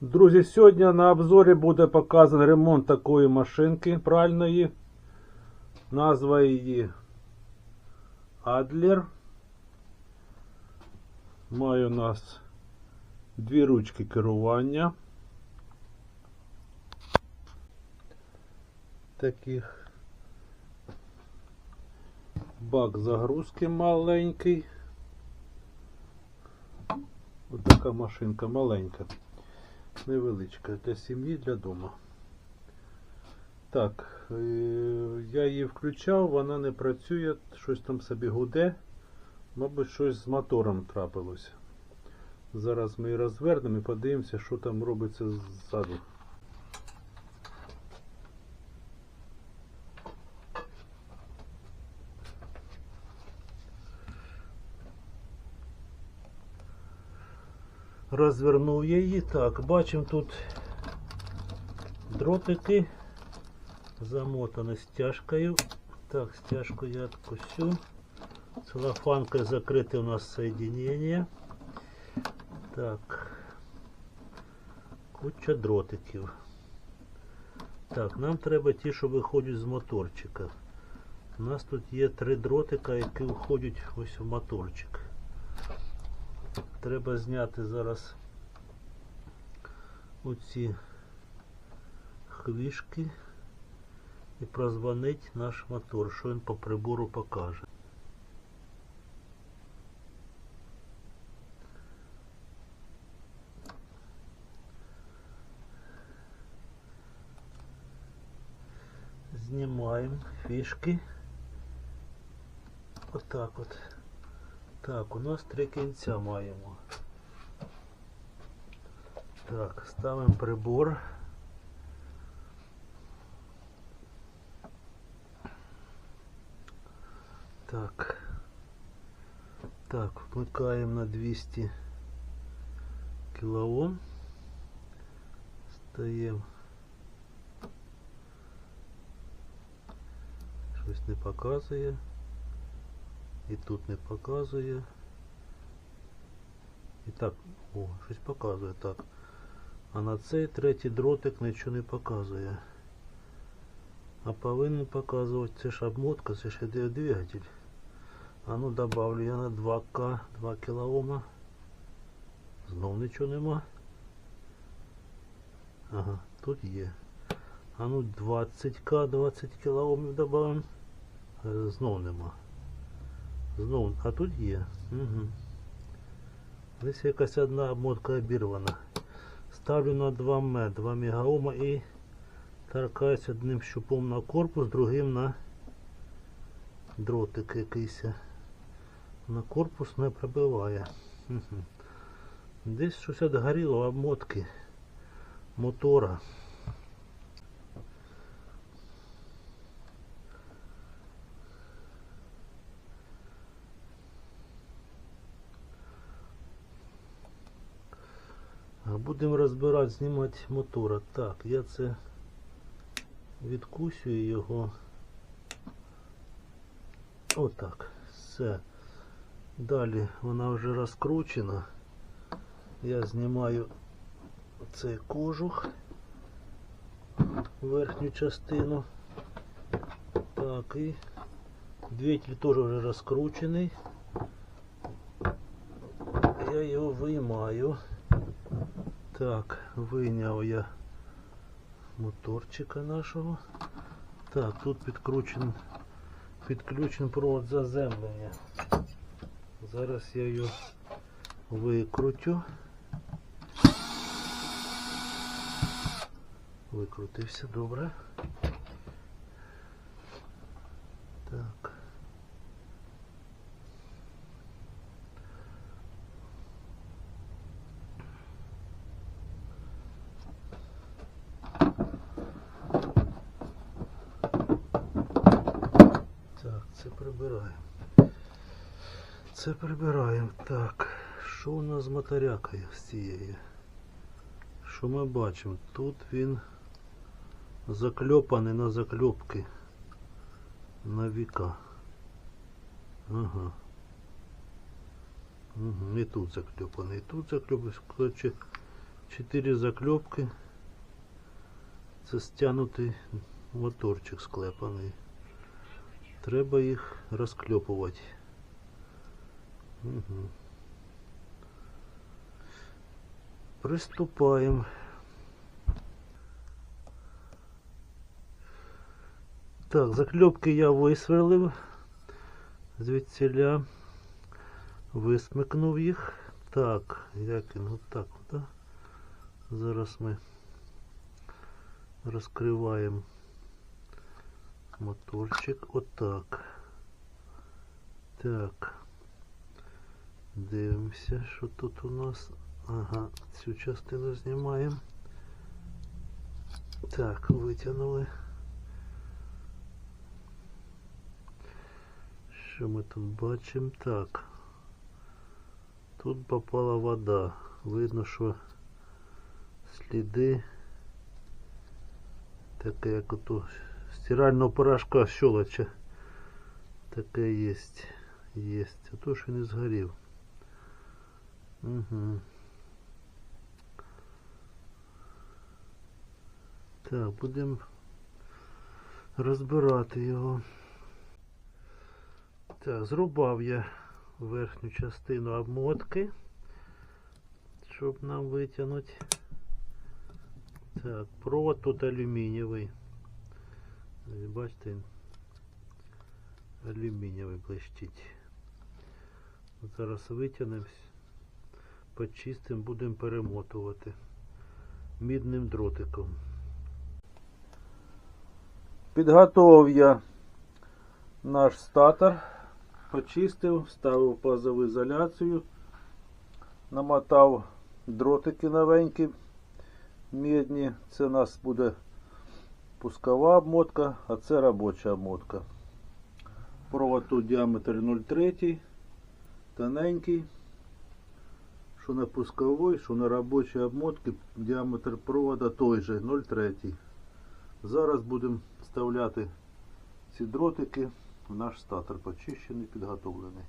Друзі, сьогодні на обзорі буде показаний ремонт такої машинки пральної. Назва її Adler. Має у нас дві ручки керування. Таких бак загрузки маленький. Ось така машинка маленька. Невеличка для сім'ї, для дому. Так, е, я її включав, вона не працює, щось там собі гуде. Мабуть, щось з мотором трапилось. Зараз ми її розвернемо і подивимося, що там робиться ззаду. Розвернув я її. Так, бачимо тут дротики замотані стяжкою. Так, стяжку я откусю. Целлофанкой закрыты у нас соединения. Так. Куча дротиків. Так, нам треба ті, що виходять з моторчика. У нас тут є три дротика, які входять ось в моторчик. Треба зняти зараз оці хвішки і прозвонить наш мотор, що він по прибору покаже. Знімаємо фішки. Отак от. Так, у нас три кінця маємо. Так, ставимо прибор. Так. Так, вмикаємо на 200 кілоом. Стаємо. Щось не показує. І тут не показує. І так, о, щось показує так. А на цей третій дротик нічого не показує. А повинен показувати, це ж обмотка, це ж іде двигатель. А ну добавлю я на 2К, 2 кілоома. Знов нічого нема. Ага, тут є. А ну 20К, 20 кілоомів добавимо. Е, Знов нема. Знову, а тут є. Угу. Десь якась одна обмотка обірвана. Ставлю на 2 м, 2 мегаома і торкаюсь одним щупом на корпус, другим на дротик якийсь. На корпус не пробиває. Угу. Десь щось відгоріло обмотки мотора. Будемо розбирати, знімати мотора. Так, я це відкусюю його. Отак. Все. Далі вона вже розкручена. Я знімаю цей кожух, верхню частину. Так, і двигатель теж вже розкручений. Я його виймаю. Так, вийняв я моторчика нашого. Так, тут підкручен, підключен провод заземлення. Зараз я його викрутю. Викрутився, добре. Так. Так, це прибираємо. Це прибираємо. Так, що у нас з моторякою з цією? Що ми бачимо? Тут він закльопаний на закльопки на віка. Ага. Угу. І тут закльопаний, і тут закльопаний. Коротше, Чотири закльопки. Це стягнутий моторчик склепаний. Треба їх розкльопувати. Угу. Приступаємо. Так, закльопки я висверлив звідсіля. Висмикнув їх. Так, як він отак, да? Зараз ми розкриваємо моторчик. Отак. Так. Дивимося, що тут у нас. Ага, цю частину знімаємо. Так, витягнули. Що ми тут бачимо? Так. Тут попала вода. Видно, що сліди таке, як ото стирального порошка щолоча. Таке є. Є. А то що не згорів. Угу. Так, будемо розбирати його. Так, зрубав я верхню частину обмотки, щоб нам витягнути. Так, провод тут алюмінієвий. Бачите, алюмінієвий блищить. Зараз витягнемо, почистимо, будемо перемотувати мідним дротиком. Підготував я наш статор, почистив, вставив пазову ізоляцію, намотав дротики новенькі, мідні. Це у нас буде пускова обмотка, а це робоча обмотка. Провод тут діаметр 0,3, тоненький. Що на пусковій, що на робочій обмотці діаметр провода той же 0,3. Зараз будемо вставляти ці дротики в наш статор почищений, підготовлений.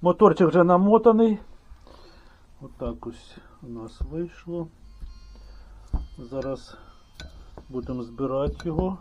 Моторчик вже намотаний. Отак ось у нас вийшло. Зараз будемо збирати його.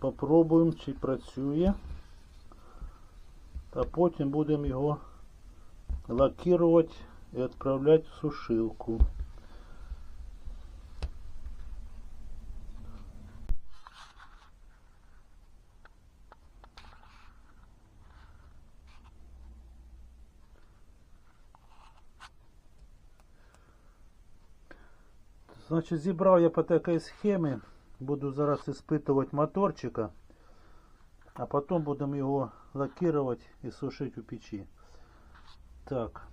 Попробуємо, чи працює. А потім будемо його лакировать и отправлять в сушилку. Значить, зібрав я по такій схемі. Буду зараз іспитувати моторчика, а потім будемо його лакувати і сушити у печі. Так,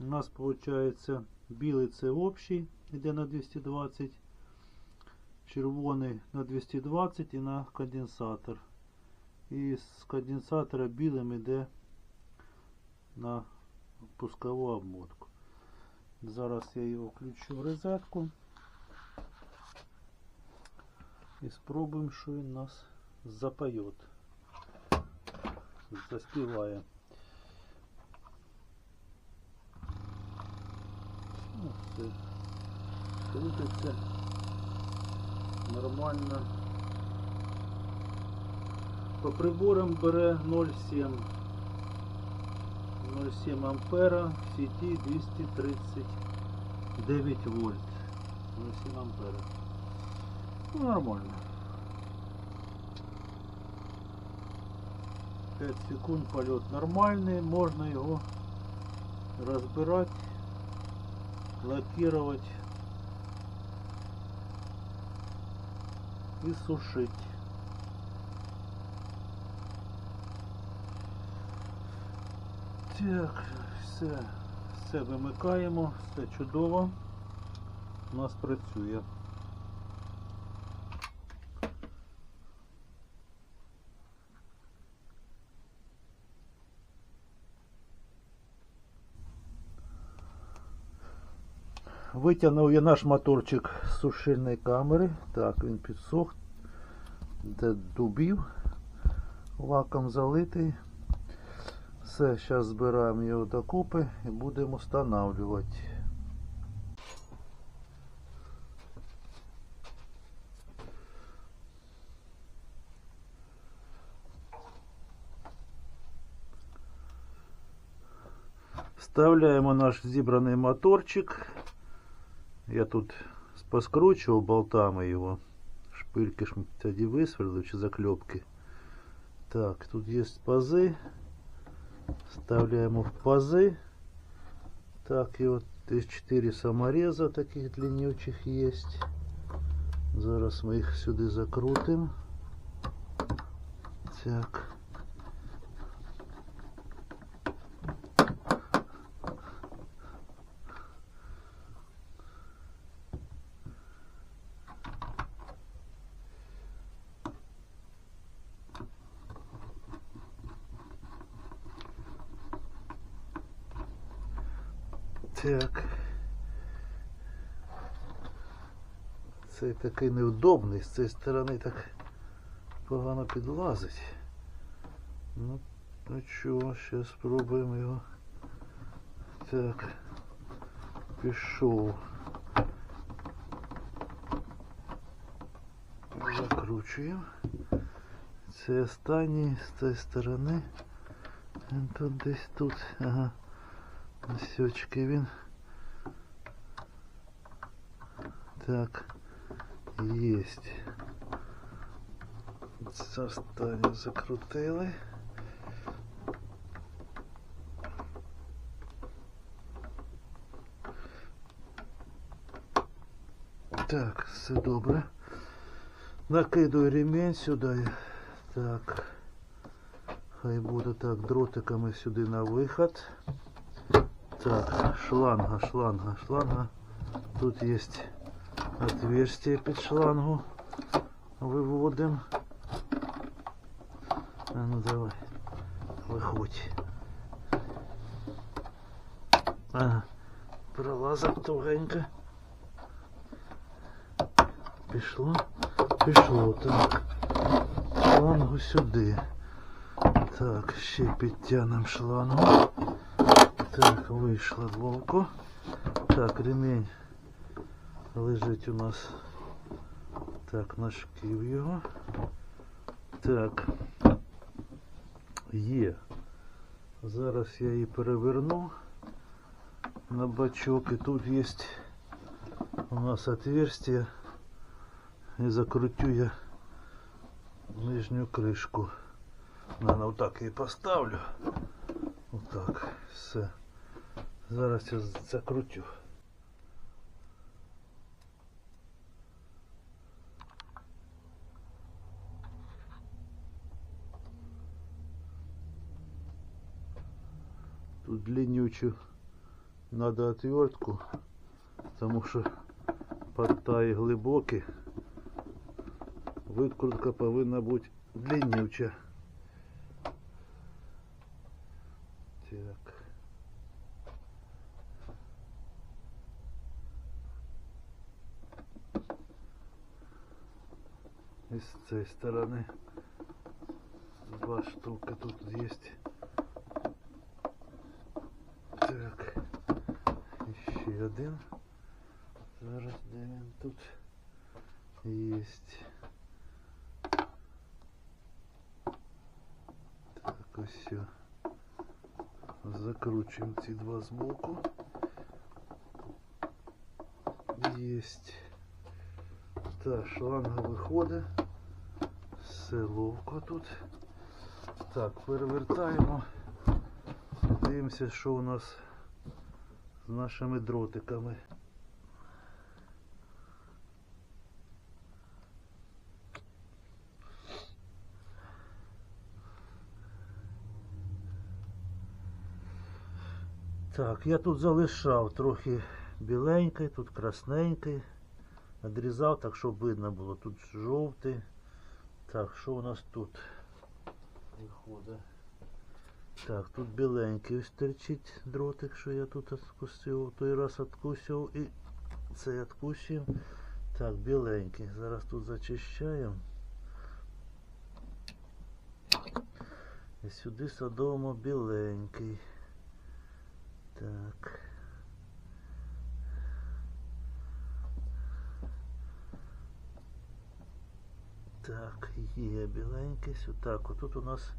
у нас получается білий це общий, йде на 220, червоний на 220 і на конденсатор. І з конденсатора білим йде на пускову обмотку. Зараз я його включу в розетку і спробуємо, що він нас запоет. Заспіває. Ну, все крутиться нормально. По приборам бере 0,7 0,7 ампера в сети 239 вольт 0,7 ампера нормально 5 секунд полет нормальный можно его разбирать лакировать и сушить. Так, все, все вимикаємо, все чудово. У нас працює. Витягнув я наш моторчик з сушильної камери. Так, він підсох. де дубів, лаком залитий. Все, зараз збираємо його докупи і будемо встановлювати. Вставляємо наш зібраний моторчик. Я тут поскручував болтами його. Шпильки ж тоді висверлив чи закльопки. Так, тут є пази. Вставляємо в пази. Так, і от десь 4 самореза таких длиннючих є. Зараз ми їх сюди закрутимо. Так. Так. Такий неудобний, з цієї сторони так погано підлазить. Ну, ну чого, ще спробуємо його. Так. Пішов. Закручуємо. Це останній з цієї сторони. Тут десь тут. Ага. Сьочки він. Так, єсть. Це останнє закрутили. Так, все добре. Накидую ремень сюди. Так. Хай буде так, дротиками сюди на виход. Так, шланга, шланга, шланга. Тут есть отверстие под шлангу. Выводим. А ну давай, виходь. Ага, пролазок тугенько. Пішло, пішло, так. Шлангу сюди. Так, ще підтягнемо шлангу. Так, вийшло дволко. Так, ремень лежить у нас так, на шків його. Так. Є. Зараз я її переверну на бачок. І тут є у нас отверстие. І закрутю я нижню кришку. Наверное, отак її поставлю. Отак. Все. Зараз я закрутю. Длиннючу надо отвертку, тому що подтаї глибокі. Викрутка повинна бути длиннюча. Так. И с этой стороны два штуки тут есть. 81. Зараз де він тут єсть. Так, ось все. Закручуємо ці два збоку. Єсть. Так, шланга виходить. Все ловко тут. Так, перевертаємо. Дивимося, що у нас з нашими дротиками. Так, я тут залишав трохи біленький, тут красненький. Одрізав так, щоб видно було. Тут жовтий. Так, що у нас тут виходить? Так, тут біленький ось торчить дротик, що я тут відкусив. Той раз відкусив і цей відкусив. Так, біленький. Зараз тут зачищаємо. І сюди садовимо біленький. Так. Так, є біленький. Сюди. Так, отут у нас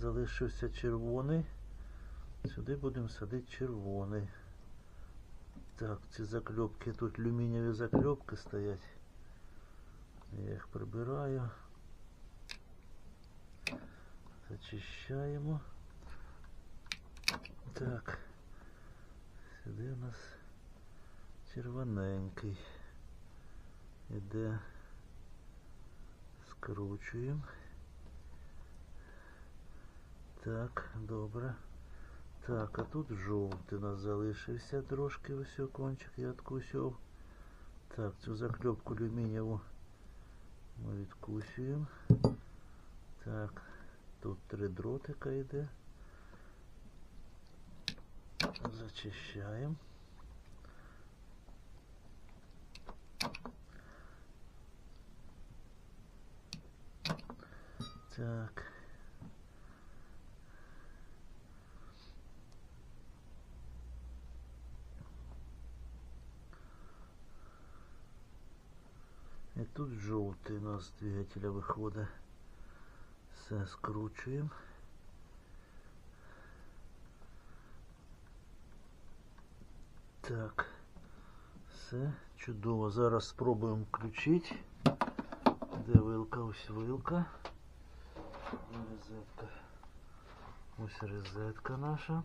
залишився червоний. Сюди будемо садити червоний. Так, ці закльопки, тут люмінієві закльопки стоять. Я їх прибираю. Зачищаємо. Так. Сюди у нас червоненький. Іде. Скручуємо. Так, добре. Так, а тут жовтий у нас залишився трошки ось кончик я откусив. Так, цю закльопку алюмінієву ми відкусюємо. Так, тут три дротика йде. Зачищаємо. Так. Тут жовтий у нас двигателя виходить. Все скручуємо. Так, все чудово. Зараз спробуємо включити. Де вилка? Ось вилка. Розетка. Ось розетка наша.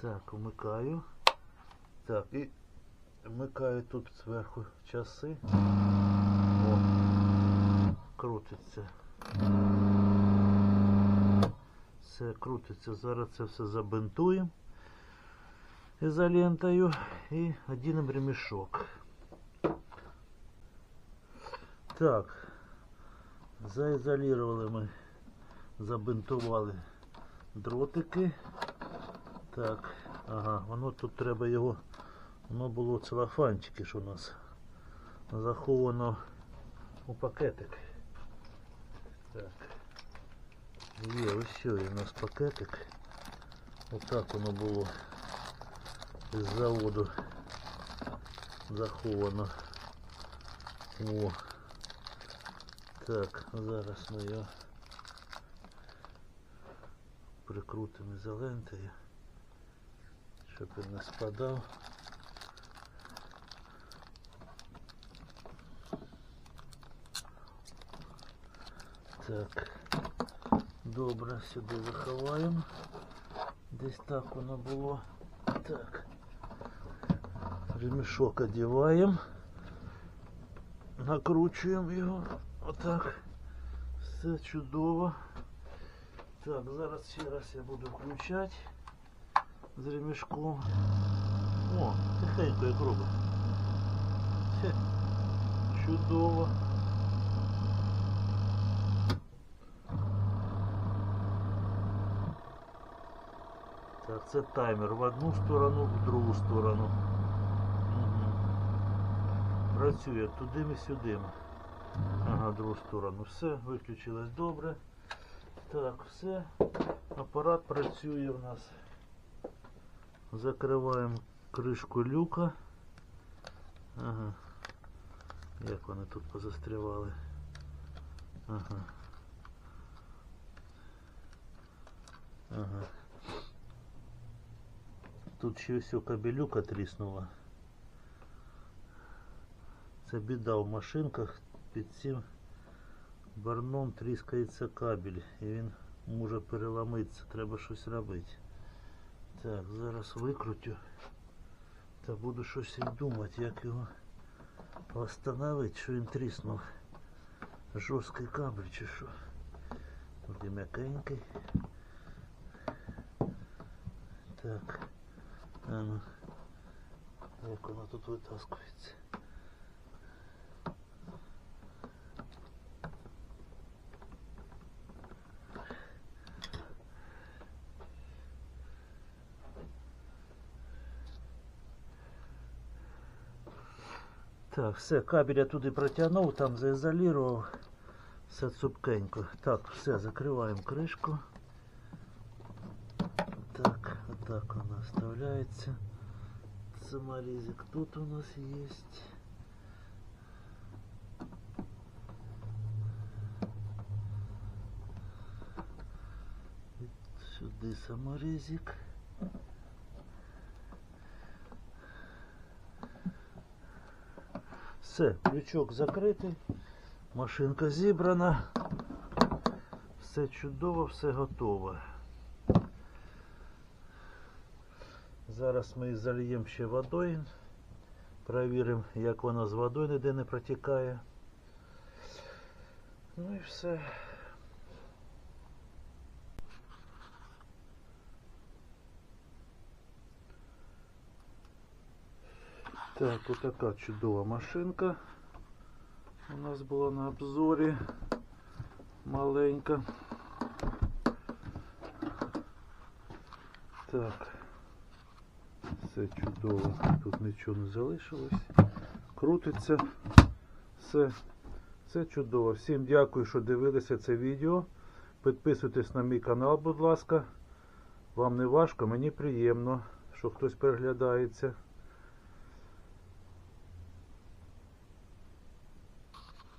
Так, вмикаю. Так, і вмикаю тут зверху часи. Крутиться. Все крутиться. Зараз це все забинтуємо ізолентою і одінемо ремішок. Так, заізолірували ми, забинтували дротики. Так, ага, воно тут треба його, воно було целофанчики, що у нас заховано у пакетик. Так. Є, ось у нас пакетик. Отак воно було з заводу заховано. О. Так, зараз ми його прикрутимо ізолентою, щоб він не спадав. Так, добре, сюди заховаємо. Десь так воно було. Так. Ремішок одіваємо. Накручуємо його. Отак. Все чудово. Так, зараз ще раз я буду включати з ремішком. О, тихенько як робить. Хе, Чудово. Так, це таймер в одну сторону, в другу сторону. Угу. Працює туди і сюди. Ага, в другу сторону. Все, виключилось добре. Так, все. Апарат працює у нас. Закриваємо кришку люка. Ага. Як вони тут позастрівали. Ага. Ага. Тут ще ось кабелюка тріснула. Це біда в машинках під цим барном тріскається кабель і він може переламитися, треба щось робити. Так, зараз викрутю та буду щось і думати, як його встановити, що він тріснув. Жорсткий кабель чи що. Буде м'якенький. Так. А ну. Як воно тут витаскується. Так, все, кабель я туди протягнув, там заізолірував. Все цупкенько. Так, все, закриваємо кришку. Так, отак вона вставляється. Саморезик тут у нас есть. І Сюди саморезик. Все, крючок закритий, машинка зібрана, все чудово, все готово. Зараз ми її зальємо ще водою. Перевіримо, як вона з водою ніде не протікає. Ну і все. Так, отака чудова машинка. У нас була на обзорі маленька. Так. Все чудово. Тут нічого не залишилось. Крутиться. Все. Все чудово. Всім дякую, що дивилися це відео. Підписуйтесь на мій канал, будь ласка. Вам не важко, мені приємно, що хтось переглядається.